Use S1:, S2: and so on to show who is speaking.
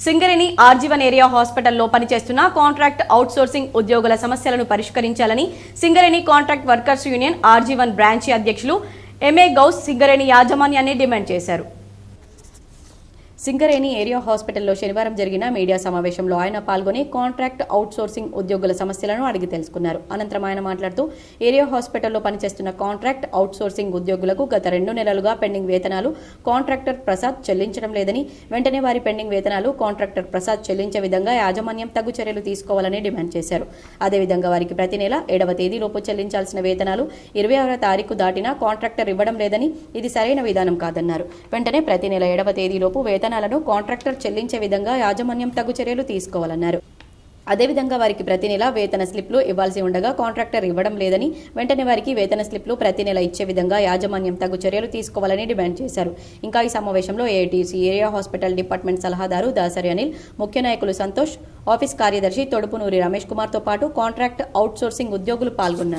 S1: Singareni RG one area హాస్పిటల్లో పనిచేస్తున్న contract outsourcing ఉద్యోగుల సమస్యలను పరిష్కరించాలని Singareni contract workers union RG one branch అధ్యక్షులు ఎంఏ గౌస్ సింగరేణి యాజమాన్యాన్ని డిమాండ్ చేశారు. సింగరేణి ఏరియా హాస్పిటల్లో శనివారం జరిగిన మీడియా సమావేశంలో ఆయన పాల్గొని కాంట్రాక్ట్ అవుట్సోర్సింగ్ ఉద్యోగుల సమస్యలను అడిగి తెలుసుకున్నారు. అనంతరం ఆయన మాట్లాడుతూ ఏరియా హాస్పిటల్లో పనిచేస్తున్న కాంట్రాక్ట్ అవుట్సోర్సింగ్ ఉద్యోగులకు గత రెండు నెలలుగా పెండింగ్ వేతనాలు కాంట్రాక్టర్ ప్రసాద్ చెల్లించడం లేదని వెంటనే వారి పెండింగ్ వేతనాలు కాంట్రాక్టర్ ప్రసాద్ చెల్లించే విధంగా యాజమాన్యం తగు చర్యలు తీసుకోవాలని డిమాండ్ చేశారు. అదేవిధంగా వారికి ప్రతి నెల ఏడవ తేదీలోపు చెల్లించాల్సిన వేతనాలు ఇరవై ఆరో తారీఖు దాటినా కాంట్రాక్టర్ ఇవ్వడం లేదని ఇది సరైన విధానం కాదన్నారు. వెంటనే ప్రతి నెల ఏడవ తేదీలోపు వేతనాలను కాంట్రాక్టర్ చెల్లించే విధంగా యాజమాన్యం తగు చర్యలు తీసుకోవాలన్నారు. అదేవిధంగా వారికి ప్రతి నెల వేతన స్లిప్లు ఇవ్వాల్సి ఉండగా కాంట్రాక్టర్ ఇవ్వడం లేదని వెంటనే వారికి వేతన స్లిప్లు ప్రతి నెల ఇచ్చే విధంగా యాజమాన్యం తగు చర్యలు తీసుకోవాలని డిమాండ్ చేశారు. ఇంకా ఈ సమావేశంలో ఏటీసీ ఏరియా హాస్పిటల్ డిపార్ట్మెంట్ సలహాదారు దాసరి అనిల్ ముఖ్య నాయకులు సంతోష్ ఆఫీస్ కార్యదర్శి తొడుపునూరి రమేష్ కుమార్తో పాటు కాంట్రాక్ట్ అవుట్సోర్సింగ్ ఉద్యోగులు పాల్గొన్నారు.